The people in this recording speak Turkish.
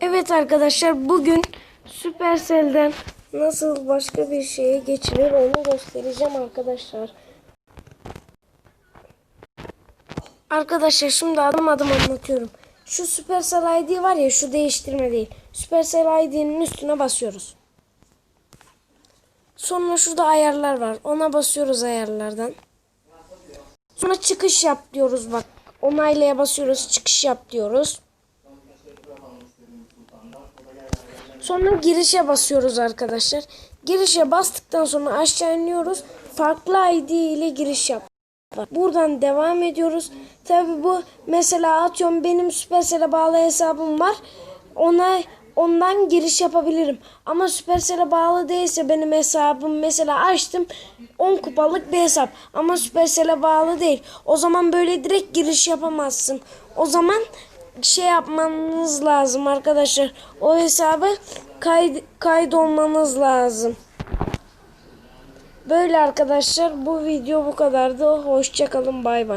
Evet arkadaşlar bugün Supercell'den nasıl başka bir şeye geçilir onu göstereceğim arkadaşlar. Arkadaşlar şimdi adım adım anlatıyorum. Şu Supercell ID var ya şu değiştirme değil. Supercell ID'nin üstüne basıyoruz. Sonra şurada ayarlar var. Ona basıyoruz ayarlardan. Sonra çıkış yap diyoruz bak. Onaylaya basıyoruz. Çıkış yap diyoruz. Sonra girişe basıyoruz arkadaşlar. Girişe bastıktan sonra aşağı iniyoruz. Farklı ID ile giriş yap. Buradan devam ediyoruz. Tabi bu mesela atıyorum benim Supercell'e bağlı hesabım var. Ona ondan giriş yapabilirim. Ama Supercell'e bağlı değilse benim hesabım mesela açtım 10 kupalık bir hesap. Ama Supercell'e bağlı değil. O zaman böyle direkt giriş yapamazsın. O zaman şey yapmanız lazım arkadaşlar. O hesabı kayd kaydolmanız lazım. Böyle arkadaşlar bu video bu kadardı. Hoşçakalın bay bay.